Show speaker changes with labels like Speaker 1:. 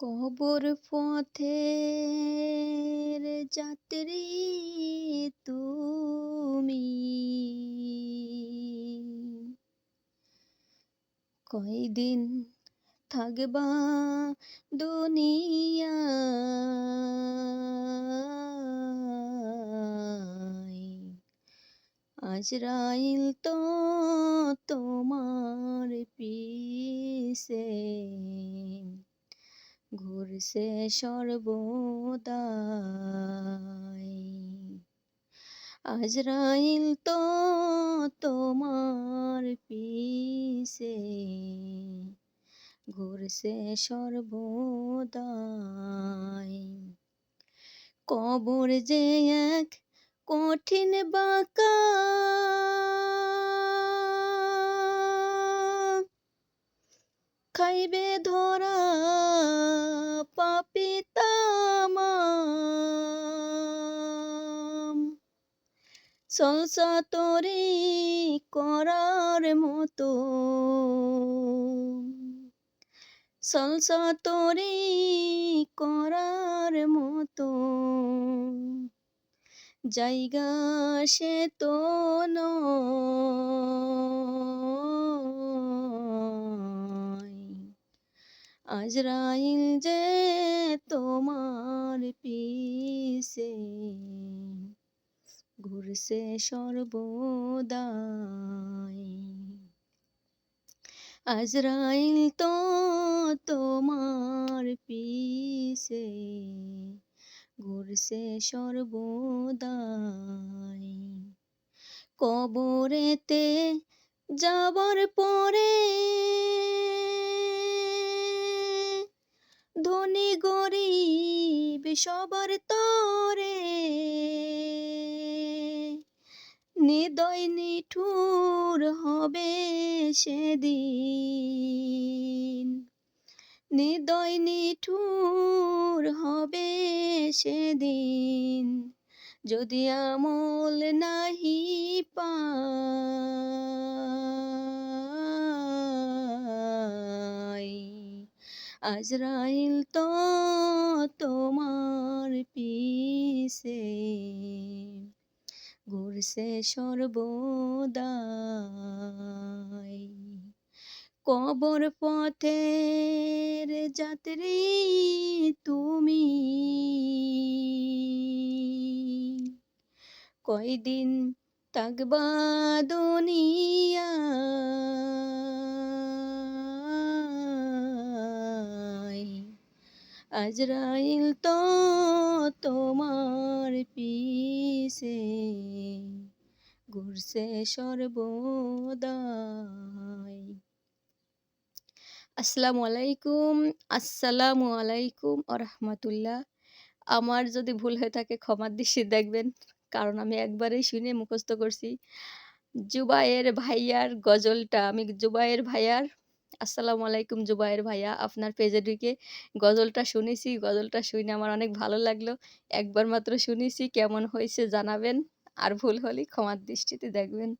Speaker 1: কবর পথের যাত্রী তুমি। কয়দিন থাকবা দুনিয়ায়? আজরাইল তো তোমার পিছে। ঘুরছে সর্বদাই। আজরাইল তো তোমার পিছে, ঘুরছে সর্বদাই। কবর যে এক কঠিন বাঁকা, খাইবে ধরা সলসা করার মতো। সলসা তরি করার মতো। জায়গা সে তো আজরাইল যে তোমার পিছে। ঘুরছে সর্বদাই। আজরাইল তো তোমার পিছে, ঘুরছে সর্বদাই। কবরেতে যাবার পরে ধনী গরিব সবার তরে নিদয় নিঠুর হবে সেদিন। নিদয় নিঠুর হবে সেদিন। যদি আমল নাহি পাই, আজরাইল তো তোমার পিছে। ঘুরছে সর্বদাই। কবর পথের যাত্রী তুমি। কয়দিন থাকবা দুনিয়ায় আজরাইল তো তোমার পিছে ঘুরছে সর্বদাই। আসসালামু আলাইকুম আসসালামু আলাইকুম আরহামাতুল্লাহ আমার যদি ভুল হয়ে থাকে ক্ষমার দৃষ্টি দেখবেন, কারণ আমি একবারেই শুনে মুখস্থ করছি। জুবায়ের ভাইয়ার গজলটা, আমি জুবায়ের ভাইয়ার আসসালামু আলাইকুম জুবায়ের ভাইয়া। আপনার পেজে ঢুকে গজলটা শুনেছি, গজলটা শুনে আমার অনেক ভালো লাগল। একবার মাত্র শুনেছি, কেমন হয়েছে জানাবেন। আর ভুল হলে ক্ষমার দৃষ্টিতে দেখবেন।